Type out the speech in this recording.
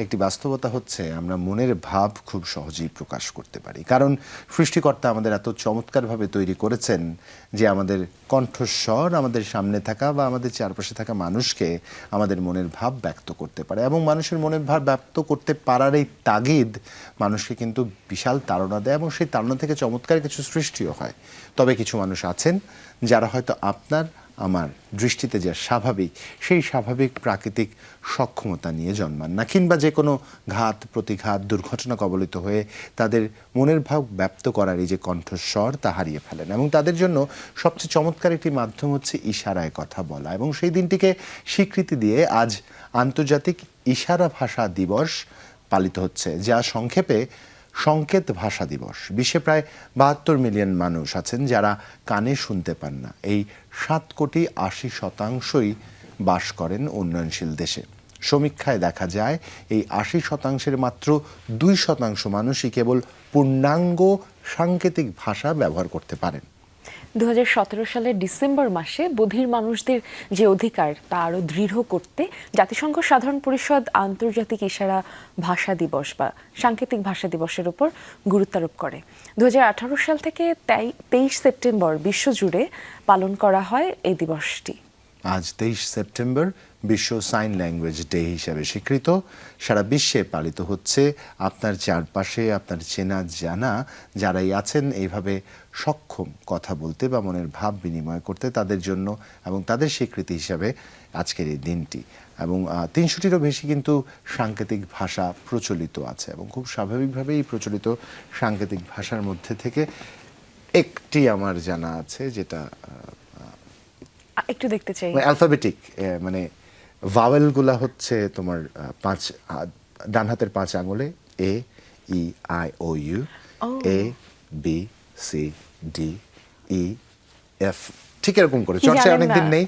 একটি বাস্তবতা হচ্ছে, আমরা মনের ভাব খুব সহজেই প্রকাশ করতে পারি। কারণ সৃষ্টিকর্তা আমাদের এত চমৎকারভাবে তৈরি করেছেন যে আমাদের কণ্ঠস্বর, আমাদের সামনে থাকা বা আমাদের চারপাশে থাকা মানুষকে আমাদের মনের ভাব ব্যক্ত করতে পারে। এবং মানুষের মনের ভাব ব্যক্ত করতে পারার এই তাগিদ মানুষকে কিন্তু বিশাল তাড়না দেয় এবং সেই তাড়না থেকে চমৎকার কিছু সৃষ্টিও হয়। তবে কিছু মানুষ আছেন যারা হয়তো আপনার আমার দৃষ্টিতে যা স্বাভাবিক, সেই স্বাভাবিক প্রাকৃতিক সক্ষমতা নিয়ে জন্মান না। কিংবা যে কোনো ঘাত, প্রতিঘাত, দুর্ঘটনা কবলিত হয়ে তাদের মনের ভাব ব্যক্ত করার এই যে কণ্ঠস্বর, তা হারিয়ে ফেলেন। এবং তাদের জন্য সবচেয়ে চমৎকার একটি মাধ্যম হচ্ছে ইশারায় কথা বলা। এবং সেই দিনটিকে স্বীকৃতি দিয়ে আজ আন্তর্জাতিক ইশারা ভাষা দিবস পালিত হচ্ছে, যা সংক্ষেপে সংকেত ভাষা দিবস। বিশ্বে প্রায় বাহাত্তর মিলিয়ন মানুষ আছেন যারা কানে শুনতে পান না। এই সাত কোটি আশি শতাংশই বাস করেন উন্নয়নশীল দেশে। সমীক্ষায় দেখা যায়, এই আশি শতাংশের মাত্র দুই শতাংশ মানুষই কেবল পূর্ণাঙ্গ সাংকেতিক ভাষা ব্যবহার করতে পারেন। দু হাজার সতেরো সালের ডিসেম্বর মাসে বধির মানুষদের যে অধিকার, তা আরও দৃঢ় করতে জাতিসংঘ সাধারণ পরিষদ আন্তর্জাতিক ইশারা ভাষা দিবস বা সাংকেতিক ভাষা দিবসের উপর গুরুত্বারোপ করে। দু হাজার আঠারো সাল থেকে তেইশ সেপ্টেম্বর বিশ্বজুড়ে পালন করা হয় এই দিবসটি। আজ তেইশ সেপ্টেম্বর বিশ্ব সাইন ল্যাঙ্গুয়েজ ডে হিসাবে স্বীকৃত। সারা বিশ্বে পালিত হচ্ছে আপনার চারপাশে, আপনার চেনা জানা যারাই আছেন, এইভাবে সক্ষম কথা বলতে বা মনের ভাব বিনিময় করতে তাদের জন্য এবং তাদের স্বীকৃতি হিসাবে আজকের এই দিনটি। এবং তিনশোটিরও বেশি কিন্তু সাংকেতিক ভাষা প্রচলিত আছে এবং খুব স্বাভাবিকভাবেই প্রচলিত সাংকেতিক ভাষার মধ্যে থেকে একটি আমার জানা আছে যেটা একটু দেখতে চাই। মানে অ্যালফাবেটিক মানে ভাওয়েলগুলা হচ্ছে তোমার পাঁচ ডান হাতের পাঁচ আঙুলে A E I O U A B C D E F ঠিক এরকম করে। চর্চায় অনেকদিন নেই।